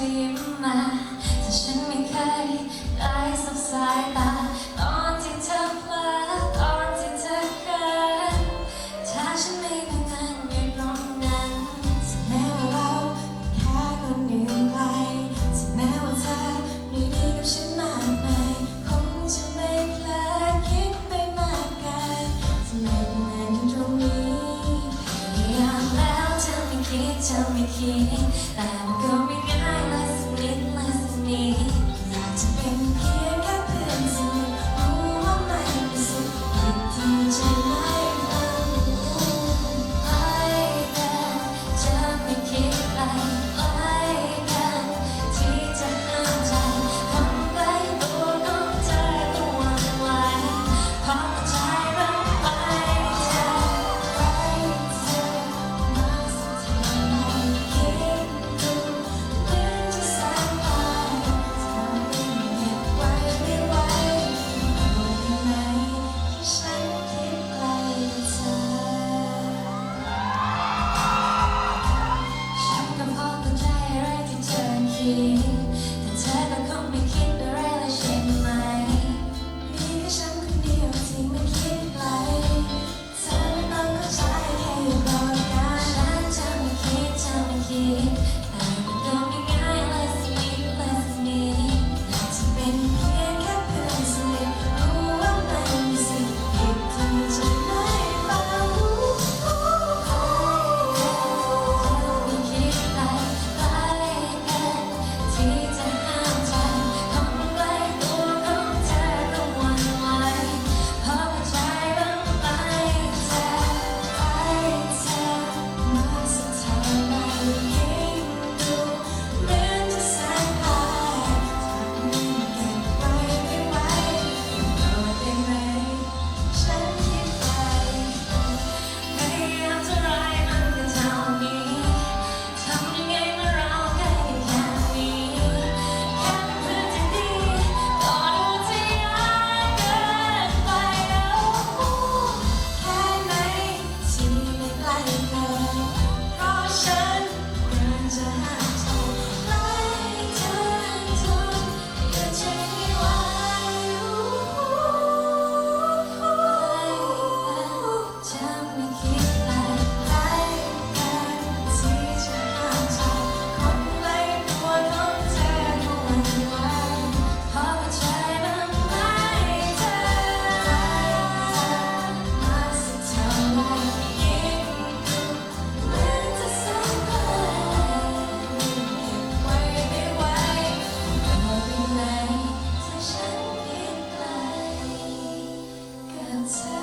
อยิ้มมาแต่ฉันไม่เคยได้สบสายตา ตอนที่เธอเผลอตอนที่เธอเกินถ้าฉันไม่เพียงนั้นอยู่ตรงนั้นจะแม้ว่าเราแค่คนหนึ่งไกลจะแม้ว่าเธอไม่ดีกับฉันมากมายคงจะไม่เพลอคิดไปมากเกลจะไม่เพียงนั้นอยู่ตรงนี้ยามแล้วเธอไม่คิดเธอไม่คิดแต่ me. Christmas.